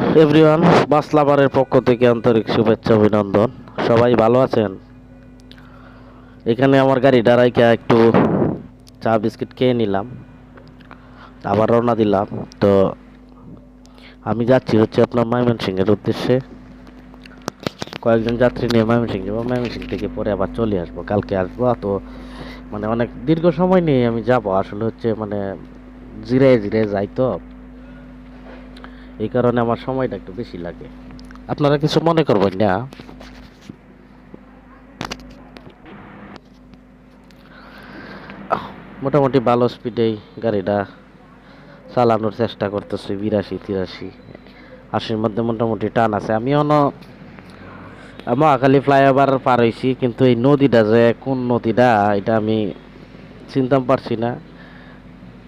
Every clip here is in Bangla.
এভরিওয়ান বাসলাবারের পক্ষ থেকে আন্তরিক শুভেচ্ছা, অভিনন্দন। সবাই ভালো আছেন? এখানে আমার গাড়ি ডারাইকে একটু চা বিস্কিট খেয়ে নিলাম। আবার রওনা দিলাম। তো আমি যাচ্ছি হচ্ছে আপনার ময়মনসিংহের উদ্দেশ্যে। কয়েকজন যাত্রী নিয়ে ময়মনসিংহ যাব। ময়মনসিংহ থেকে পরে আবার চলে আসব। কালকে আসব। তো মানে অনেক দীর্ঘ সময় নিয়ে আমি যাব। আসলে হচ্ছে মানে জিরে জিরে যাই তো। এই কারণে আমার সময়টা একটু বেশি লাগে। আপনারা কিছু মনে করবেন না? মোটামুটি ভালো স্পিডেই গাড়িটা চালানোর চেষ্টা করতেছি বিরাশি তিরাশি আশির মধ্যে মোটামুটি টান আছে। আমি অন মহাখালী ফ্লাইওভার পার হয়েছি কিন্তু এই নদীটা যে কোন নদীটা এটা আমি চিনতাম পারছি না।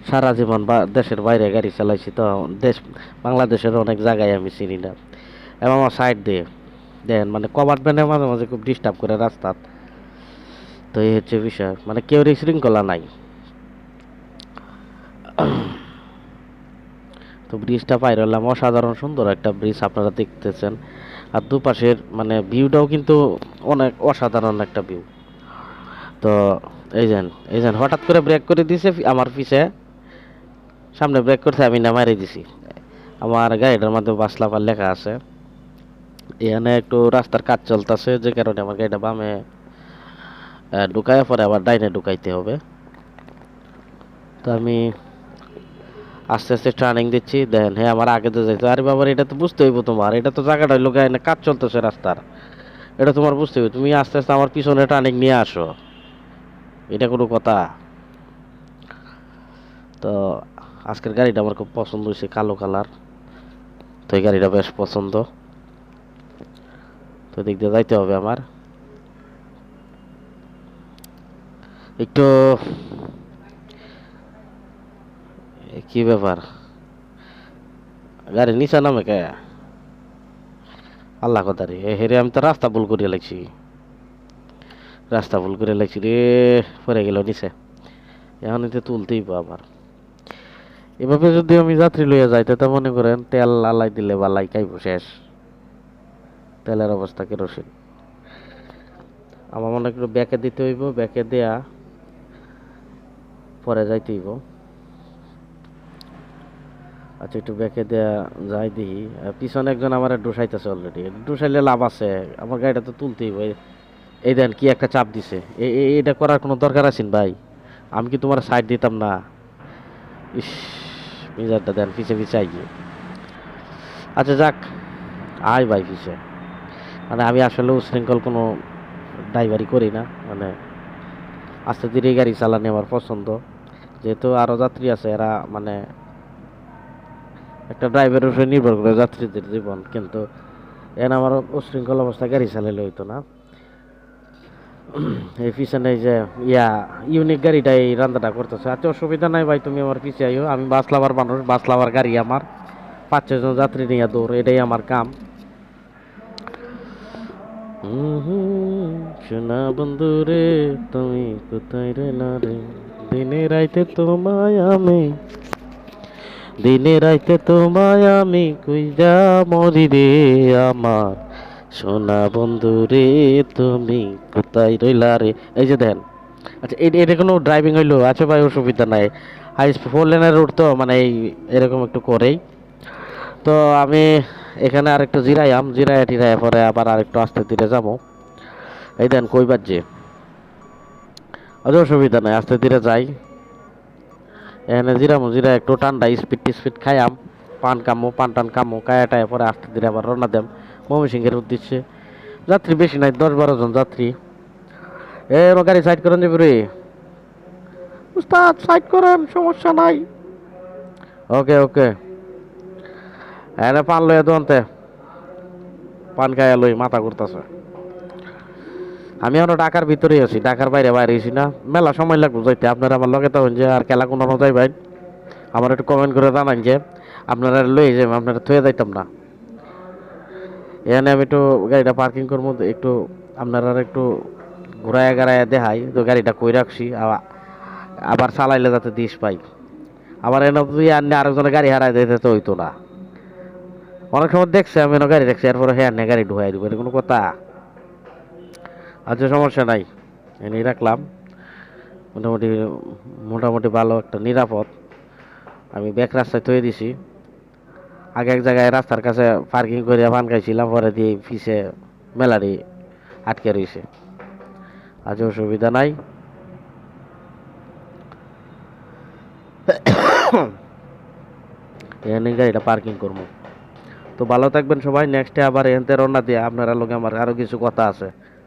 সারা জীবন বা দেশের বাইরে গাড়ি চালাইছি, তো দেশ, বাংলাদেশের অনেক জায়গায় আমি চিনি না। এবং আমার সাইড দিয়ে দেন মানে ব্যান্ডে মাঝে মাঝে খুব ডিস্টার্ব করে রাস্তাত তো এই হচ্ছে বিষয় মানে কেউ শৃঙ্খলা নাই। তো ব্রিজটা পাই রইলাম অসাধারণ সুন্দর একটা ব্রিজ আপনারা দেখতেছেন। আর দুপাশের মানে ভিউটাও কিন্তু অনেক অসাধারণ একটা ভিউ তো এই যেন এই যেন হঠাৎ করে ব্রেক করে দিছে আমার পিছে। সামনে ব্রেক করতে আমি না মারি দিছি। আমার গাড়িটার মধ্যে বাসলাপার লেখা আছে। এখানে একটু রাস্তার কাজ চলতেছে, যে কারণে আমার গাড়িটা বামে ঢুকায় পরে আবার ডাইনে ঢুকাইতে হবে। তো আমি আস্তে আস্তে টার্নিং দিচ্ছি দেন হ্যাঁ আমার আগে তো যাইতো। আরে বাবার, এটা তো বুঝতে হইব তোমার, এটা তো জায়গাটা হইল গায়ে কাজ চলতেছে রাস্তার। এটা তোমার বুঝতে হইব, তুমি আস্তে আস্তে আমার পিছনে টার্নিং নিয়ে আসো। এটা কোনো কথা। তো আজকের গাড়িটা আমার খুব পছন্দ হয়েছে, কালো কালার। তো এই গাড়িটা বেশ পছন্দ। তো দিক দিয়ে যাইতে হবে আমার। একটু কি ব্যাপার? গাড়ি নিচা নামে কে? আল্লাহ কথারি এ হেরে আমি তো রাস্তা ভুল করে লাগছি রাস্তা ভুল করে লাগছি রে পরে গেল নিচে। এখন এতে তুলতেই পাবো আবার এভাবে যদি আমি যাত্রী লইয়া যাই, তা মনে করেন তেল আলাই দিলে বালাই খাইব শেষ। তেলের অবস্থা কেরোসিন। আমার মনে একটু ব্যাকে দিতে হইব, ব্যাকে দেয়া পরে যাইতে হইব। আচ্ছা একটু ব্যাকে দেয়া যাই দিই পিছনে একজন আমার ডুসাইতেছে অলরেডি ডুসাইলে লাভ আছে। আমার গাড়িটা তো তুলতেই হইব। এই- দেন কি একটা চাপ দিছে। এটা করার কোনো দরকার আছেন ভাই? আমি কি তোমার সাইড দিতাম না? ইস। মিজারটা দেন, পিছে পিছে আইয়ে আচ্ছা যাক, আয় ভাই পিছে। মানে আমি আসলে উশৃঙ্খল কোনো ড্রাইভারি করি না মানে আস্তে ধীরে গাড়ি চালানো আমার পছন্দ। যেহেতু আরও যাত্রী আছে, এরা মানে একটা ড্রাইভারের উপরে নির্ভর করে যাত্রীদের জীবন, কিন্তু এন আমার উশৃঙ্খল অবস্থায় গাড়ি চালালে হইতো না। এই পিছনে যে, ইয়া ইউনিক গাড়িটা এই রান্নাটা করতেছে। আচ্ছা অসুবিধা নাই ভাই, তুমি আমার পিছিয়ে আইও। আমি বাস লাভার মানুষ, বাস লাভার গাড়ি আমার। পাঁচ ছজন যাত্রী নিয়ে দৌড়, এটাই আমার কাম। সোনা বন্ধু রে, তুমি কোথায় রে না রে? দিনে রাইতে তোমায় আমি, দিনে রাইতে তোমায় আমি কুইজা মরি রে আমার। সোনা বন্ধু রে, তুমি কোথায় রইলা রে? এই যে দেন। আচ্ছা এটা কোনো ড্রাইভিং হইল? আচ্ছা ভাই, অসুবিধা নাই। হাই ফোর লেনের রোড তো মানে এই এরকম একটু করেই। তো আমি এখানে আর একটু জিরাইয়াম, জিরাইয়া টিরাইয়া পরে আবার আর একটু আস্তে ধীরে যাব। এই দেন, কই বাজছে? আচ্ছা অসুবিধা নাই, আস্তে ধীরে যাই। এখানে জিরামো জিরা একটু ঠান্ডা স্পিড টিস্পিড খাইয়াম। পান কামো, পান টান কামো কায়া টায়া পরে আস্তে ধীরে আবার রওনা দেম। ময়মনসিংহের উদ্দেশ্যে। যাত্রী বেশি নাই দশ বারো জন যাত্রী। এ আমার গাড়ি সাইড করেন যাবে রে উস্তাদ, সাইড করেন, সমস্যা নাই। ওকে ওকে। এনে পান লইয়া দোনতে পান খাইয়া লই, মাথা ঘুরতেছে। আমি এখনও ঢাকার ভিতরেই আছি, ঢাকার বাইরে বাইরে আছি না। মেলা সময় লাগবে যাইতে, আপনারা আমার লগে তখন যে আর খেলা কোনো যাই ভাই আমার একটু কমেন্ট করে জানান যে, আপনারা লই যাবেন আপনারা থয়ে যাইতাম না। এখানে আমি একটু গাড়িটা পার্কিং করব একটু আপনারা একটু ঘুরায় গাড়ায় দেখাই, তো গাড়িটা কই রাখছি, আবার- চালাইলে যাতে দিস পাই। আবার এনে তুই আর আরেকজনের গাড়ি হারাই দিতে তো হইতো না। অনেক সময় দেখছে আমি এনে গাড়ি রাখছি, এরপরে হ্যাঁ নে গাড়ি ঢুকাই দেবো, এটা কোনো কথা। আচ্ছা সমস্যা নাই, এনেই রাখলাম। মোটামুটি মোটামুটি ভালো একটা নিরাপদ। আমি ব্যাক রাস্তায় তৈরি দিছি। আগে এক জায়গায় রাস্তার কাছে পার্কিং করে পান খাইছিলাম, পরে দিয়ে ফিসে মেলারি আটকে রয়েছে আজ অসুবিধা নাই। এখানে গাড়িটা পার্কিং করব। তো ভালো থাকবেন সবাই নেক্সটে আবার এনতে রওনা দিয়ে আপনারা লোকে আমার আরও কিছু কথা আছে।